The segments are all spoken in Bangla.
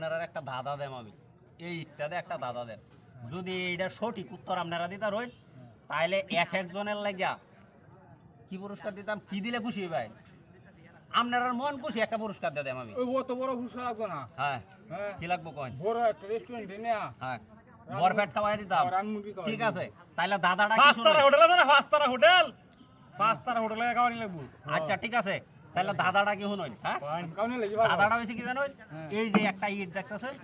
আপনারা একটা দাদা দেন আমি। এই ইটটাতে একটা দাদা দেন। যদি এইটা সঠিক উত্তর আপনারা দিতে রইন তাহলে এক একজনের লাগিয়া কি পুরস্কার দিতাম? কি দিলে খুশি ভাই? আপনার মন খুশি একটা পুরস্কার দেন আমি। ওই অত বড় হুসা লাগবে না? হ্যাঁ। হ্যাঁ। কি লাগবো কইন? বড় একটা রেস্টুরেন্টে নেয়া। হ্যাঁ। বরফেট খাওয়াই দিতাম। ঠিক আছে। তাহলে দাদাটা পাঁচ তারা হোটেল আছে না? পাঁচ তারা হোটেল? পাঁচ তারা হোটেলে খাওয়ানি লাগবো। আচ্ছা ঠিক আছে। তাহলে দাদাটা কি হ্যাঁ? লাগি ভালো। দাদাটা হয়েছে কি জানো। এই যে একটা ইট দেখতেছেন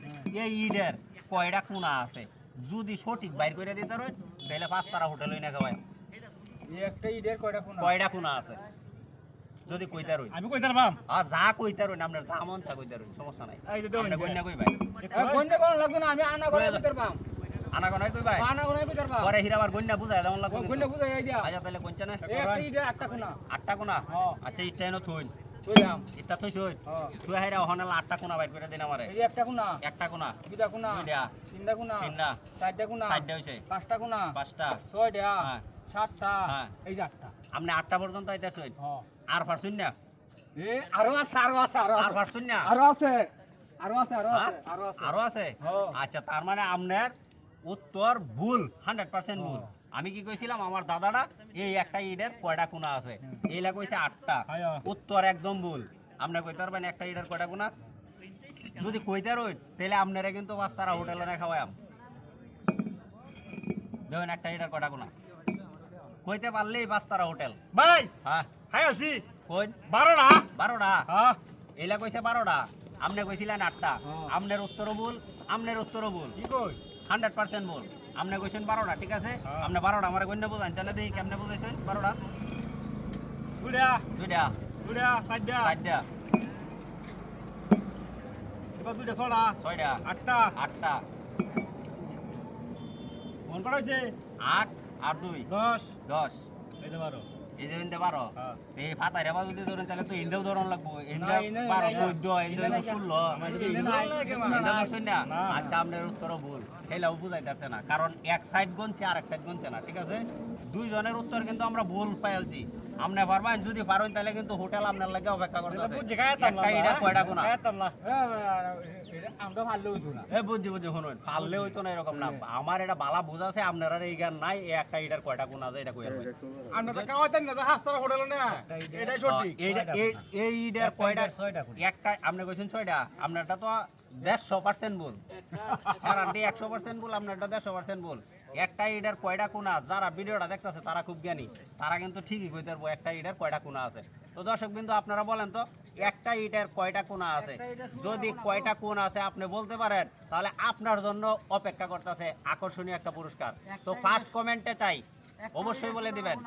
এই ইটের কয়টা কোনা আছে? যদি সঠিক বাইর করে দিতে রই তাহলে পাঁচ তারা হোটেল না খাওয়াই এই একটা ইডের কয়টা কোন? কয়টা কোনা আছে? যদি কইতে রই আমি কই পাম আর যা কইতে রই আপনার যা মন তা কইতে রই সমস্যা নাই। এই যে কইনা কই ভাই। গন্ডে কোন লাগবে না আমি আনা করে কইতে পাম কই ভাই পরে হিরাবার বুঝায় আচ্ছা তাহলে না। কোনা। আটটা কোনা। আচ্ছা ইটটা এনে থুই কইলাম ইটটা থুই সই তুই হাইরা ওখানে আটটা কোনা বাইর করে দিন আমারে। এই একটা কোনা। একটা কোনা। দুইটা কোনা। দুইটা। তিনটা কোনা। তিনটা। চারটা কোনা। চারটা হইছে। পাঁচটা কোনা। পাঁচটা। ছয়টা। সাতটা। এই যে আটটা। আপনি আটটা পর্যন্ত আর পারছুন না? এ আরও আছে আরও আছে আরও আর আছে। পারছুন না? আরও আছে। আরও আছে আরও হ্যাঁ? আছে। আরও আছে। আচ্ছা তার মানে আপনার উত্তর ভুল হান্ড্রেড পার্সেন্ট ভুল। আমি কি কইছিলাম আমার দাদাটা এই একটা ইডের কয়টা কোনা আছে। এইলা কইছে আটটা। হ্যাঁ। উত্তর একদম ভুল। আপনি কইতে পারবেন একটা ইডের কয়টা কোনা? যদি কইতে রই তাহলে আপনারা কিন্তু পাঁচ তারা হোটেলে না খাওয়াম দেখুন একটা ইডের কয়টা কোনা। কইতে পারলেই পাঁচ তারা হোটেল। ভাই! হ্যাঁ। হাই আছি কই? বারোটা। বারোটা। হ্যাঁ। এইলা কইছে বারোটা। আপনি কইছিলেন আটটা। হ্যাঁ। আমনের উত্তরও ভুল আমনের উত্তরও ভুল। কি কই? হান্ড্রেড পার্সেন্ট ভুল আপনি কইছেন বারোটা ঠিক আছে? হ্যাঁ। আপনি বারোটা আমার গণ্য বোঝান। জানা দেখি কেমনে বুঝাইছেন? বারোটা? দুইটা। দুইটা। দুইটা চারটা। চারটা। এবার দুইটা ছটা ছয়টা। আটটা। আটটা। মন করা হয়েছে আট আর দুই। দশ। দশ। এই বারো। এই যে ইন্দে বারো হ্যাঁ। এই ফাতা রেবা যদি ধরেন তাহলে তো ধরন লাগবো। বারো চোদ্দ ষোলো। ধরছেন না। আচ্ছা আপনার উত্তর ভুল। হেলাও বুঝাইতেছে না। কারণ এক সাইড গুনছে আর এক সাইড গুনছে না ঠিক আছে? দুইজনের উত্তর কিন্তু আমরা ভুল পাইলছি আপনি পারবেন যদি পারেন তাহলে কিন্তু হোটেল আপনার লাগে অপেক্ষা একটা ইডার কয়টা কোনা আমরা ভালো হইতো না। এ বুঝছি বুঝছি শুনুন পারলে হইতো না এরকম না। আমার এটা বালা বুঝাছে আপনারা এই জ্ঞান নাই এই একটা ইডার কয়টা কোনা আছে এটা কইয়া আমরা তো না হাসতারা হোটেল না। এটাই সঠিক। এই কয়টা একটা আপনি কইছেন ছয়টা? আপনারটা তো দেড়শো পার্সেন্ট ভুল। গ্যারান্টি একশো পার্সেন্ট ভুল আপনারটা দেড়শো পার্সেন্ট ভুল। একটা ইডার কয়টা কোনা যারা ভিডিওটা দেখতেছে তারা খুব জ্ঞানী। তারা কিন্তু ঠিকই কইতে পারব একটা ইডার কয়টা কোনা আছে। তো দর্শক বিন্দু আপনারা বলেন তো একটা ইটের কয়টা কোনা আছে? যদি কয়টা কোন আছে আপনি বলতে পারেন তাহলে আপনার জন্য অপেক্ষা করতেছে আকর্ষণীয় একটা পুরস্কার। তো ফার্স্ট কমেন্টে চাই। অবশ্যই বলে দিবেন।